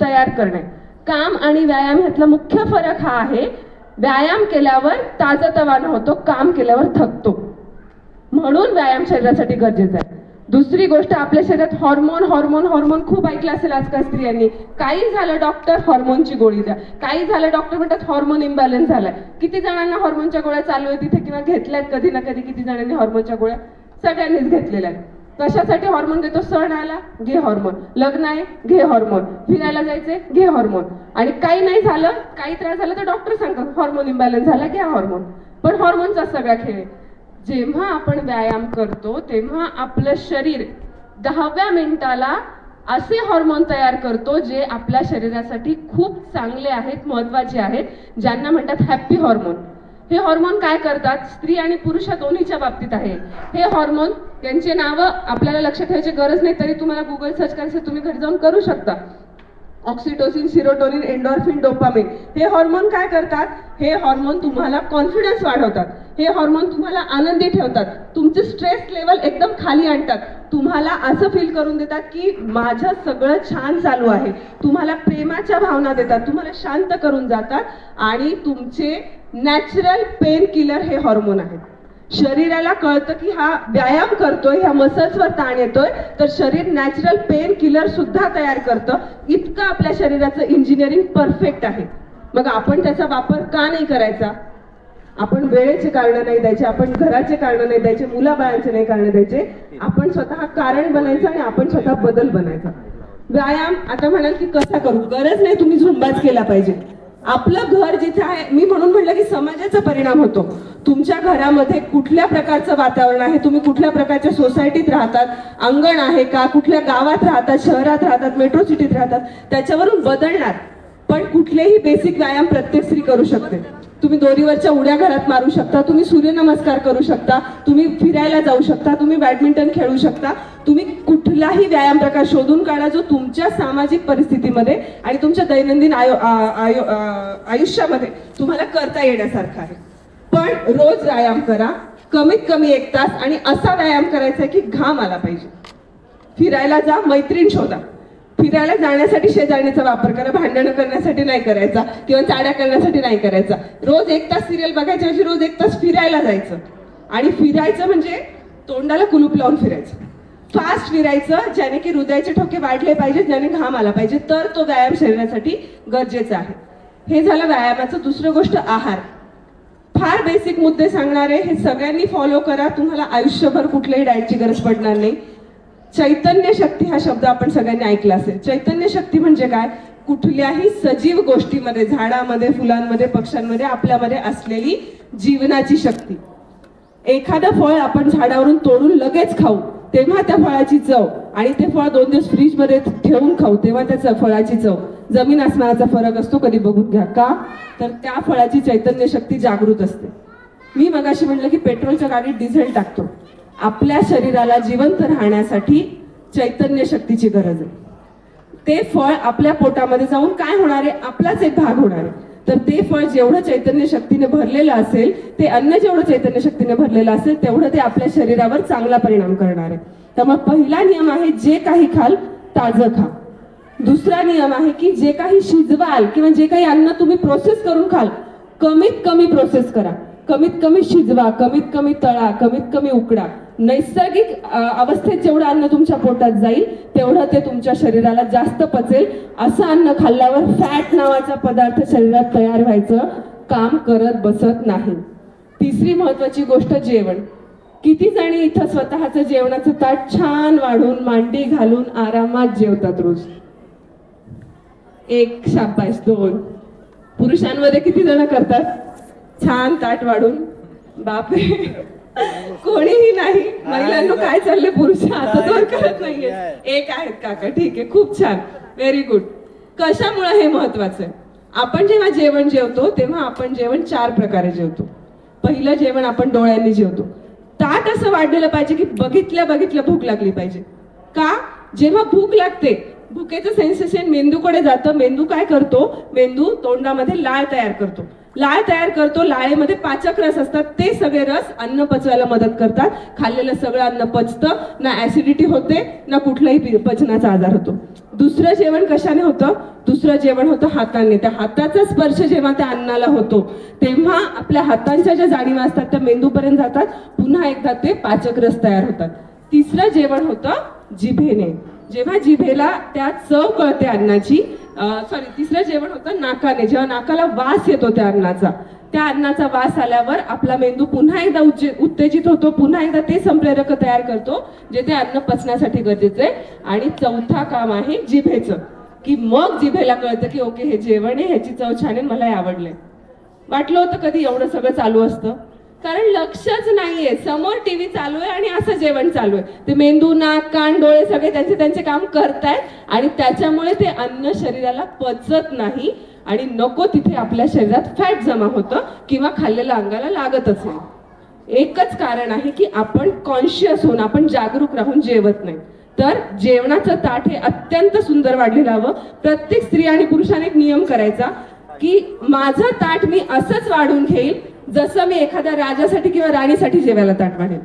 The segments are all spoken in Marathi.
तयार करणे. काम आणि व्यायाम ह्यातला मुख्य फरक हा आहे. व्यायाम केल्यावर ताजतवाना होतो काम केल्यावर थकतो. म्हणून व्यायाम शरीरासाठी गरजेचा आहे. दुसरी गोष्ट आपल्या शरीरात हॉर्मोन हॉर्मोन हॉर्मोन खूप ऐकलं असेल आजकाल स्त्रियांनी. काही झालं डॉक्टर हॉर्मोनची गोळी द्या. काही झालं डॉक्टर म्हणतात हॉर्मोन इम्बॅलन्स झालाय. किती जणांना हॉर्मोनच्या गोळ्या चालू आहे तिथे किंवा घेतल्यात कधी ना कधी किती जणांनी हॉर्मोनच्या गोळ्या? सगळ्यांनीच घेतलेल्या आहेत. कशासाठी हॉर्मोन देतो सण आला घे हॉर्मोन लग्न आहे घे हॉर्मोन फिरायला जायचंय घे हॉर्मोन आणि काही नाही झालं काही त्रास झाला तर डॉक्टर सांगतात हॉर्मोन इम्बॅलन्स झाला घ्या हॉर्मोन पण हॉर्मोनचा सगळा खेळ आहे. जेव्हा आपण व्यायाम करतो तेव्हा आपलं शरीर दहाव्या मिनिटाला असे हॉर्मोन तयार करतो जे आपल्या शरीरासाठी खूप चांगले आहेत महत्त्वाचे आहेत ज्यांना म्हणतात हॅप्पी हॉर्मोन हे हॉर्मोन काय करतात? स्त्री आणि पुरुष दोन्हीच्या बाबतीत आहे. हे हॉर्मोन त्यांचे नावं आपल्याला लक्षात ठेवायची गरज नाही तरी तुम्हाला गुगल सर्च करायचं तुम्ही घरी जाऊन करू शकता. ऑक्सिटोसिन सिरोटोनिन एन्डॉर्फिन डोपामिन हे हॉर्मोन काय करतात? हे हॉर्मोन तुम्हाला कॉन्फिडन्स वाढवतात. हे हॉर्मोन तुम्हाला आनंदी ठेवतात. तुमचे स्ट्रेस लेवल एकदम खाली आणतात. तुम्हाला असं फील करून देतात की माझं सगळं छान चालू आहे. तुम्हाला प्रेमाच्या भावना देतात. तुम्हाला शांत करून जातात. आणि तुमचे नॅचरल पेन किलर हे हॉर्मोन आहेत. शरीराला कळतं की हा व्यायाम करतोय ह्या मसल्सवर ताण येतोय तर शरीर नॅचरल पेन किलर सुद्धा तयार करतं. इतकं आपल्या शरीराचं इंजिनिअरिंग परफेक्ट आहे. मग आपण त्याचा वापर का नाही करायचा? आपण वेळेचे कारण नाही द्यायचे आपण घराचे कारण नाही द्यायचे मुलाबाळांचे नाही कारण द्यायचे. आपण स्वतः कारण बनायचं आणि आपण स्वतः बदल बनायचा. व्यायाम आता म्हणाल की कसा करू? गरज नाही तुम्ही झुंबाच केला पाहिजे. आपलं घर जिथे आहे मी म्हणून म्हटलं की समाजाचा परिणाम होतो. तुमच्या घरामध्ये कुठल्या प्रकारचं वातावरण आहे? तुम्ही कुठल्या प्रकारच्या सोसायटीत राहतात? अंगण आहे का? कुठल्या गावात राहतात? शहरात राहतात? मेट्रो सिटीत राहतात? त्याच्यावरून बदलणार. पण कुठलेही बेसिक व्यायाम प्रत्येक स्त्री करू शकते. तुम्ही दोरीवरच्या उड्या घरात मारू शकता तुम्ही सूर्यनमस्कार करू शकता तुम्ही फिरायला जाऊ शकता तुम्ही बॅडमिंटन खेळू शकता. तुम्ही कुठलाही व्यायाम प्रकार शोधून काढा जो तुमच्या सामाजिक परिस्थितीमध्ये आणि तुमच्या दैनंदिन आयु आयुष्यामध्ये तुम्हाला करता येण्यासारखं आहे. पण रोज व्यायाम करा कमीत कमी एक तास आणि असा व्यायाम करायचा आहे की घाम आला पाहिजे. फिरायला जा मैत्रीण शोधा. फिरायला जाण्यासाठी शेजारणीचा वापर करा भांडणं करण्यासाठी नाही करायचा किंवा चाड्या करण्यासाठी नाही करायचा. रोज एक तास सिरियल बघायच्या ऐवजी रोज एक तास फिरायला जायचं. आणि फिरायचं म्हणजे तोंडाला कुलूप लावून फिरायचं. फास्ट फिरायचं ज्याने की हृदयाचे ठोके वाढले पाहिजेत ज्याने घाम आला पाहिजे तर तो व्यायाम शरीरासाठी गरजेचा आहे. हे झालं व्यायामाचं दुसरं गोष्ट आहार. फार बेसिक मुद्दे सांगणारे हे सगळ्यांनी फॉलो करा. तुम्हाला आयुष्यभर कुठल्याही डाएटची गरज पडणार नाही. चैतन्य शक्ती हा शब्द आपण सगळ्यांनी ऐकला असेल. चैतन्य शक्ती म्हणजे काय? कुठल्याही सजीव गोष्टीमध्ये झाडामध्ये फुलांमध्ये पक्ष्यांमध्ये आपल्यामध्ये असलेली जीवनाची शक्ती. एखादं फळ आपण झाडावरून तोडून लगेच खाऊ तेव्हा त्या फळाची चव आणि ते फळ दोन दिवस फ्रीजमध्ये ठेवून खाऊ तेव्हा त्या फळाची चव. जमीन आसमानाचा फरक असतो कधी बघून घ्या. का? तर त्या फळाची चैतन्य शक्ती जागृत असते. मी मगाशी म्हटलं की पेट्रोलच्या गाडीत डिझेल टाकतो. आपल्या शरीराला जिवंत राहण्यासाठी चैतन्य शक्तीची गरज आहे. ते फळ आपल्या पोटामध्ये जाऊन काय होणार आहे? आपलाच एक भाग होणार आहे. तर ते फळ जेवढं चैतन्य शक्तीने भरलेलं असेल ते अन्न जेवढं चैतन्य शक्तीने भरलेलं असेल तेवढं ते आपल्या शरीरावर चांगला परिणाम करणार आहे. त्यामुळे पहिला नियम आहे जे काही खाल ताजं खा. दुसरा नियम आहे की जे काही शिजवाल किंवा जे काही अन्न तुम्ही प्रोसेस करून खाल कमीत कमी प्रोसेस करा. कमीत कमी शिजवा कमीत कमी तळा कमीत कमी उकडा. नैसर्गिक अवस्थेत जेवढं अन्न तुमच्या पोटात जाईल तेवढं ते तुमच्या शरीराला जास्त पचेल. असं अन्न खाल्ल्यावर फॅट नावाचा पदार्थ शरीरात तयार व्हायचं काम करत बसत नाही. तिसरी महत्वाची गोष्ट जेवण. किती जणी इथं स्वतःचं जेवणाचं ताट छान वाढून मांडी घालून आरामात जेवतात रोज? एक शाबाश दोन. पुरुषांमध्ये किती जण करतात? छान ताट वाढून. बापरे. कोणीही नाही. महिलांना काय चाललंय? पुरुष आता तर करत नाहीये एक आहेत काका. ठीक आहे खूप छान. व्हेरी गुड कशामुळे हे महत्वाचं आहे? आपण जेव्हा जेवण जेवतो तेव्हा आपण जेवण चार प्रकारे जेवतो. पहिलं जेवण आपण डोळ्यांनी जेवतो. ताट असं वाढलेलं पाहिजे की बघितल्या बघितल्या भूक लागली पाहिजे. का? जेव्हा भूक लागते भुकेचं सेन्सेशन मेंदूकडे जातं. मेंदू काय करतो? मेंदू तोंडामध्ये लाळ तयार करतो. लाळ तयार करतो लाळेमध्ये पाचक रस असतात ते सगळे रस अन्न पचवायला मदत करतात. खाल्लेलं सगळं अन्न पचतं ना ऍसिडिटी होते ना कुठलाही पचनाचा आजार होतो. दुसरं जेवण कशाने होतं? दुसरं जेवण होतं हाताने. त्या हाताचा स्पर्श जेव्हा त्या अन्नाला होतो तेव्हा आपल्या हातांच्या ज्या जाणीवा असतात त्या मेंदूपर्यंत जातात. पुन्हा एकदा ते पाचक रस तयार होतात. तिसरं जेवण होतं जिभेने. जेव्हा जिभेला त्या चव कळते अन्नाची सॉरी तिसरं जेवण होतं नाकाने. जेव्हा नाकाला वास येतो त्या अन्नाचा त्या अन्नाचा वास आल्यावर आपला मेंदू पुन्हा एकदा उत्तेजित होतो पुन्हा एकदा ते संप्रेरक तयार करतो जे ते अन्न पचण्यासाठी गरजेचं आहे. आणि चौथा काम आहे जिभेचं की मग जिभेला कळतं की ओके हे जेवण आहे ह्याची चव छान आहे मला हे आवडलंय. वाटलं होतं कधी एवढं सगळं चालू असतं. कारण लक्षच नाहीये. समोर टीव्ही चालू आहे आणि असं जेवण चालू आहे. ते मेंदू नाक कान डोळे सगळे त्यांचे त्यांचे काम करतायत आणि त्याच्यामुळे ते अन्न शरीराला पचत नाही आणि नको तिथे आपल्या शरीरात फॅट जमा होतं किंवा खाल्लेलं अंगाला लागतच नाही. एकच कारण आहे की आपण कॉन्शियस होऊन आपण जागरूक राहून जेवत नाही. तर जेवणाचं ताट हे अत्यंत सुंदर वाढलेलं हवं. प्रत्येक स्त्री आणि पुरुषाने एक नियम करायचा की माझं ताट मी असंच वाढून घेईल जसं मी एखाद्या राजासाठी किंवा राणीसाठी जेवायला ताट वाढेल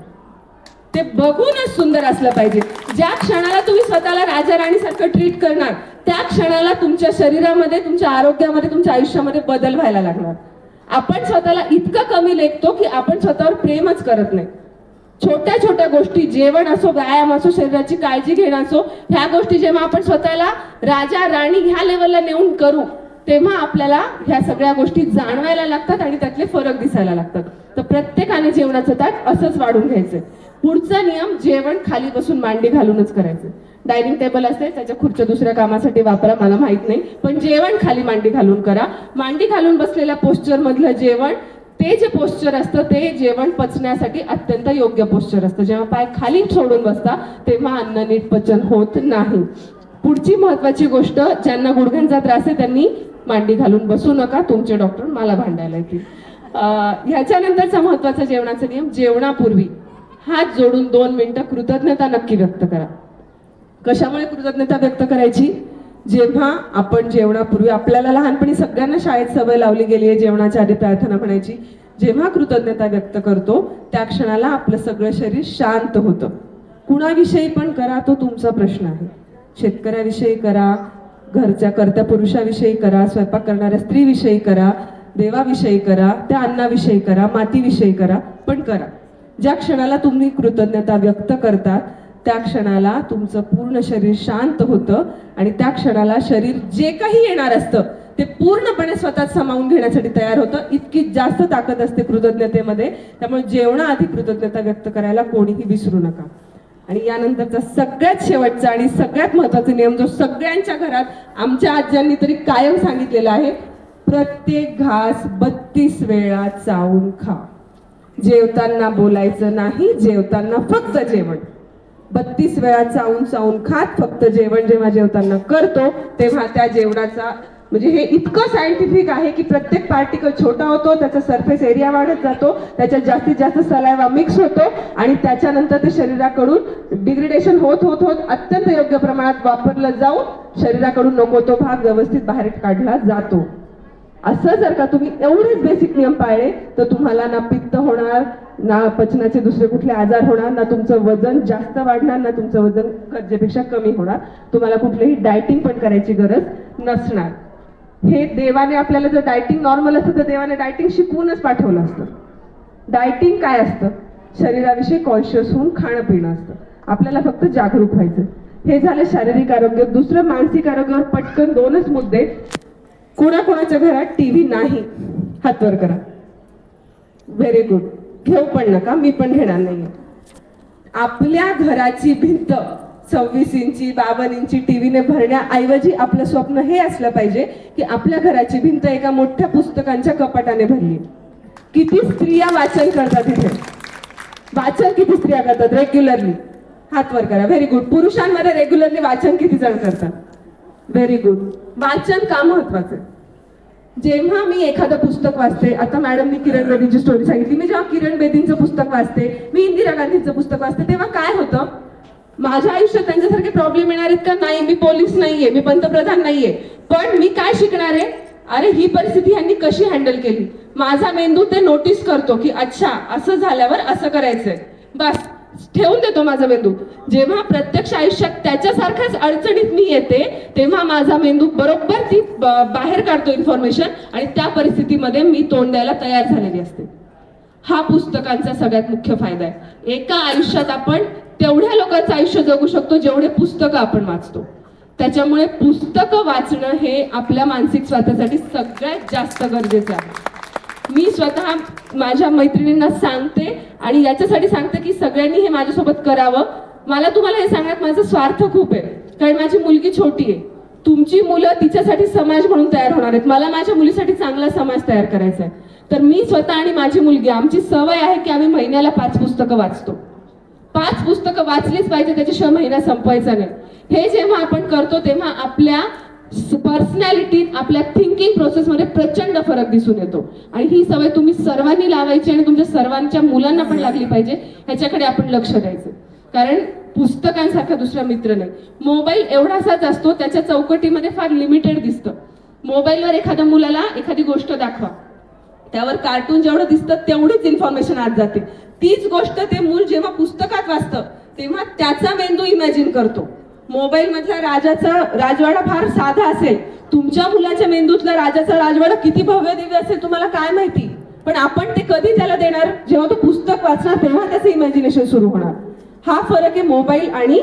ते बघूनच सुंदर असलं पाहिजे. ज्या क्षणाला तुम्ही स्वतःला राजा राणीसारखं ट्रीट करणार त्या क्षणाला तुमच्या शरीरामध्ये तुमच्या आरोग्यामध्ये तुमच्या आयुष्यामध्ये बदल व्हायला लागणार. आपण स्वतःला इतकं कमी लेखतो की आपण स्वतःवर प्रेमच करत नाही. छोट्या छोट्या गोष्टी जेवण असो व्यायाम असो शरीराची काळजी घेणं असो ह्या गोष्टी जेव्हा आपण स्वतःला राजा राणी ह्या लेवलला नेऊन करू तेव्हा आपल्याला ह्या सगळ्या गोष्टी जाणवायला लागतात आणि त्यातले फरक दिसायला लागतात. तर प्रत्येकाने जेवणाचं ताट असंच वाढून घ्यायचं. पुढचा नियम जेवण खाली बसून मांडी घालूनच करायचं. डायनिंग टेबल असते त्याच्या खुर्च्या दुसऱ्या कामासाठी वापरा मला माहीत नाही. पण जेवण खाली मांडी घालून करा. मांडी घालून बसलेल्या पोस्चर मधलं जेवण ते जे पोस्चर असतं ते जेवण पचण्यासाठी अत्यंत योग्य पोस्चर असतं. जेव्हा पाय खाली सोडून बसता तेव्हा अन्न नीट पचन होत नाही. पुढची महत्वाची गोष्ट ज्यांना गुडघ्यांचा त्रास आहे त्यांनी मांडी घालून बसू नका तुमचे डॉक्टर मला भांडायला येतील. ह्याच्यानंतरचा महत्त्वाचा जेवणाचा नियम जेवणापूर्वी हात जोडून दोन मिनिटं कृतज्ञता नक्की व्यक्त करा. कशामुळे कृतज्ञता व्यक्त करायची? जेव्हा आपण जेवणापूर्वी आपल्याला लहानपणी सगळ्यांना शाळेत सवय लावली गेली आहे जेवणाच्या आधी प्रार्थना म्हणायची जेव्हा कृतज्ञता व्यक्त करतो त्या क्षणाला आपलं सगळं शरीर शांत होतं. कुणाविषयी पण करा तो तुमचा प्रश्न आहे. शेतकऱ्याविषयी करा घरच्या कर्त्या पुरुषाविषयी करा स्वयंपाक करणाऱ्या स्त्रीविषयी करा देवाविषयी करा त्या अन्नाविषयी करा मातीविषयी करा पण करा. ज्या क्षणाला तुम्ही कृतज्ञता व्यक्त करतात त्या क्षणाला तुमचं पूर्ण शरीर शांत होतं आणि त्या क्षणाला शरीर जे काही येणार असतं ते पूर्णपणे स्वतःत सामावून घेण्यासाठी तयार होतं. इतकी जास्त ताकद असते कृतज्ञतेमध्ये त्यामुळे जेवणाआधी कृतज्ञता व्यक्त करायला कोणीही विसरू नका. आणि यानंतरचा सगळ्यात शेवटचा आणि सगळ्यात महत्त्वाचा नियम जो सगळ्यांच्या घरात आमच्या आज्यांनी तरी कायम सांगितलेला आहे प्रत्येक घास बत्तीस वेळा चावून खा. जेवताना बोलायचं नाही जेवताना फक्त जेवण. बत्तीस वेळा चावून चावून खात फक्त जेवण जेव्हा जेवताना करतो तेव्हा त्या जेवणाचा म्हणजे हे इतकं सायंटिफिक आहे की प्रत्येक पार्टिकल छोटा होतो त्याचा सरफेस एरिया वाढत जातो त्याच्यात जास्तीत जास्त सलायवा मिक्स होतो आणि त्याच्यानंतर ते शरीराकडून डिग्रेडेशन होत होत होत अत्यंत योग्य प्रमाणात वापरलं जाऊन शरीराकडून नको तो भाग व्यवस्थित बाहेर काढला जातो. असं जर का तुम्ही एवढेच बेसिक नियम पाळले तर तुम्हाला ना पित्त होणार ना पचनाचे दुसरे कुठले आजार होणार ना तुमचं वजन जास्त वाढणार ना तुमचं वजन गरजेपेक्षा कमी होणार. तुम्हाला कुठलीही डायटिंग पण करायची गरज नसणार. हे देवाने आपल्याला जर डायटिंग नॉर्मल असतं तर देवाने डायटिंग शिकवूनच पाठवलं असतं. डायटिंग काय असतं? शरीराविषयी कॉन्शियस होऊन खाणं पिणं असतं. आपल्याला फक्त जागरूक व्हायचं हे झालं शारीरिक आरोग्य. दुसरं मानसिक आरोग्यावर पटकन दोनच मुद्दे. कोणाकोणाच्या घरात टीव्ही नाही हातवर करा. व्हेरी गुड घेऊ पण नका मी पण घेणार नाहीये. आपल्या घराची भिंत सव्वीस इंची बावन्न इंची टीव्हीने भरण्याऐवजी आपलं स्वप्न हे असलं पाहिजे की आपल्या घराची भिंत एका मोठ्या पुस्तकांच्या कपाटाने भरली. किती स्त्रिया वाचन करतात इथे. वाचन किती स्त्रिया करतात? रेग्युलरली हातवर करा. व्हेरी गुड पुरुषांमध्ये रेग्युलरली वाचन किती जण करतात? व्हेरी गुड वाचन का महत्वाचं? जेव्हा मी एखादं पुस्तक वाचते आता मॅडम मी किरण बेदींची स्टोरी सांगितली. मी जेव्हा किरण बेदींचं पुस्तक वाचते मी इंदिरा गांधींचं पुस्तक वाचते तेव्हा काय होतं? माझ्या आयुष्यात त्यांच्यासारखे प्रॉब्लेम येणार आहेत का? नाही मी पोलीस नाहीये मी पंतप्रधान नाहीये. पण मी काय शिकणार आहे? अरे ही परिस्थिती ह्यांनी कशी हँडल केली? माझा मेंदू ते नोटीस करतो की अच्छा असं झाल्यावर असं करायचंय. बस ठेवून देतो माझा मेंदू. जेव्हा प्रत्यक्ष आयुष्यात त्याच्यासारख्याच अडचणीत मी येते तेव्हा माझा मेंदू बरोबर ती बाहेर काढतो इन्फॉर्मेशन आणि त्या परिस्थितीमध्ये मी तोंड द्यायला तयार झालेली असते. हा पुस्तकांचा सगळ्यात मुख्य फायदा आहे. एका आयुष्यात आपण तेवढ्या लोकांचं आयुष्य जगू शकतो जेवढे पुस्तकं आपण वाचतो. त्याच्यामुळे पुस्तकं वाचणं हे आपल्या मानसिक स्वास्थ्यासाठी सगळ्यात जास्त गरजेचं आहे. मी स्वतः माझ्या मैत्रिणींना सांगते आणि याच्यासाठी सांगते की सगळ्यांनी हे माझ्यासोबत करावं. मला तुम्हाला हे सांगण्यात माझा स्वार्थ खूप आहे. कारण माझी मुलगी छोटी आहे. तुमची मुलं तिच्यासाठी समाज म्हणून तयार होणार आहेत. मला माझ्या मुलीसाठी चांगला समाज तयार करायचा आहे. तर मी स्वतः आणि माझी मुलगी आमची सवय आहे की आम्ही महिन्याला पाच पुस्तकं वाचतो. पाच पुस्तकं वाचलीच पाहिजे त्याच्याशिवाय महिना संपवायचा नाही. हे जेव्हा आपण करतो तेव्हा आपल्या पर्सनॅलिटीत आपल्या थिंकिंग प्रोसेसमध्ये प्रचंड फरक दिसून येतो. आणि ही सवय तुम्ही सर्वांनी लावायची आणि तुमच्या सर्वांच्या मुलांना पण लागली पाहिजे ह्याच्याकडे आपण लक्ष द्यायचं. कारण पुस्तकांसारखा दुसरा मित्र नाही. मोबाईल एवढासाच असतो त्याच्या चौकटीमध्ये फार लिमिटेड दिसतं. मोबाईलवर एखाद्या मुलाला एखादी गोष्ट दाखवा. त्यावर कार्टून जेवढं दिसतं तेवढीच इन्फॉर्मेशन आत जाते. तीच गोष्ट ते मूल जेव्हा पुस्तकात वाचतं तेव्हा त्याचा मेंदू इमॅजिन करतो. मोबाईल मधला राजाचा राजवाडा फार साधा असेल तुमच्या मुलाच्या मेंदूतला राजाचा राजवाडा किती भव्य दिव्य असेल तुम्हाला काय माहिती? पण आपण ते कधी त्याला देणार? जेव्हा तो पुस्तक वाचणार तेव्हा त्याचं इमॅजिनेशन सुरू होणार. हा फरक आहे मोबाईल आणि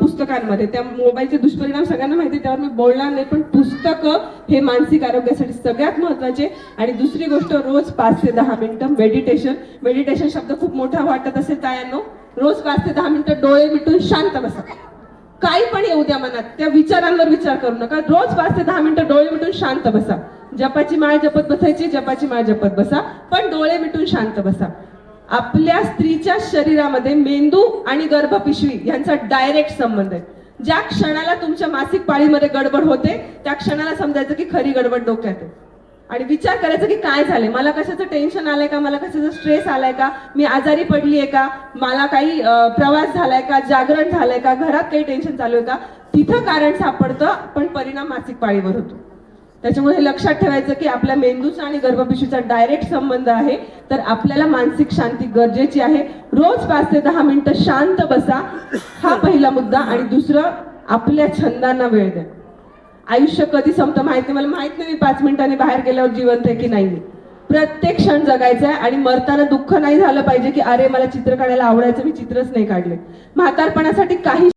पुस्तकांमध्ये. त्या मोबाईलचे दुष्परिणाम सगळ्यांना माहिती त्यावर मी बोलणार नाही पण पुस्तकं हे मानसिक आरोग्यासाठी सगळ्यात महत्त्वाचे आणि दुसरी गोष्ट रोज पाच ते दहा मिनिटं मेडिटेशन मेडिटेशन शब्द खूप मोठा वाटत असेल तायांनो. रोज पाच ते दहा मिनिटं डोळे मिटून शांत बसा. काही पण येऊ द्या मनात त्या विचारांवर विचार करू नका. रोज पाच ते दहा मिनिटं डोळे मिटून शांत बसा. जपाची माळ जपत बसायची जपाची माळ जपत बसा. पण डोळे मिटून शांत बसा. आपल्या स्त्रीच्या शरीरामध्ये मेंदू आणि गर्भपिशवी यांचा डायरेक्ट संबंध आहे. ज्या क्षणाला तुमच्या मासिक पाळीमध्ये गडबड होते त्या क्षणाला समजायचं की खरी गडबड डोक्यात आहे. आणि विचार करायचा की काय झालंय? मला कशाचं टेन्शन आलंय का? मला कशाचं स्ट्रेस आलाय का? मी आजारी पडली आहे का? मला काही प्रवास झालाय का? जागरण झालंय का? घरात काही टेन्शन चालू आहे का? तिथं कारण सापडतं पण परिणाम मासिक पाळीवर होतो. त्याच्यामुळे हे लक्षात ठेवायचं की आपल्या मेंदूचा आणि गर्भपिशवीचा डायरेक्ट संबंध आहे. तर आपल्याला मानसिक शांती गरजेची आहे. रोज पाच ते दहा मिनिटं शांत बसा. हा पहिला मुद्दा. आणि दुसरं आपल्या छंदांना वेळ द्या. आयुष्य कधी संपतं माहीत नाही. मला माहीत नाही मी पाच मिनिटांनी बाहेर गेल्यावर जिवंत आहे की नाही प्रत्येक क्षण जगायचा आहे आणि मरताना दुःख नाही झालं पाहिजे की अरे मला चित्र काढायला आवडायचं. मी चित्रच नाही काढले. म्हातारपणासाठी काही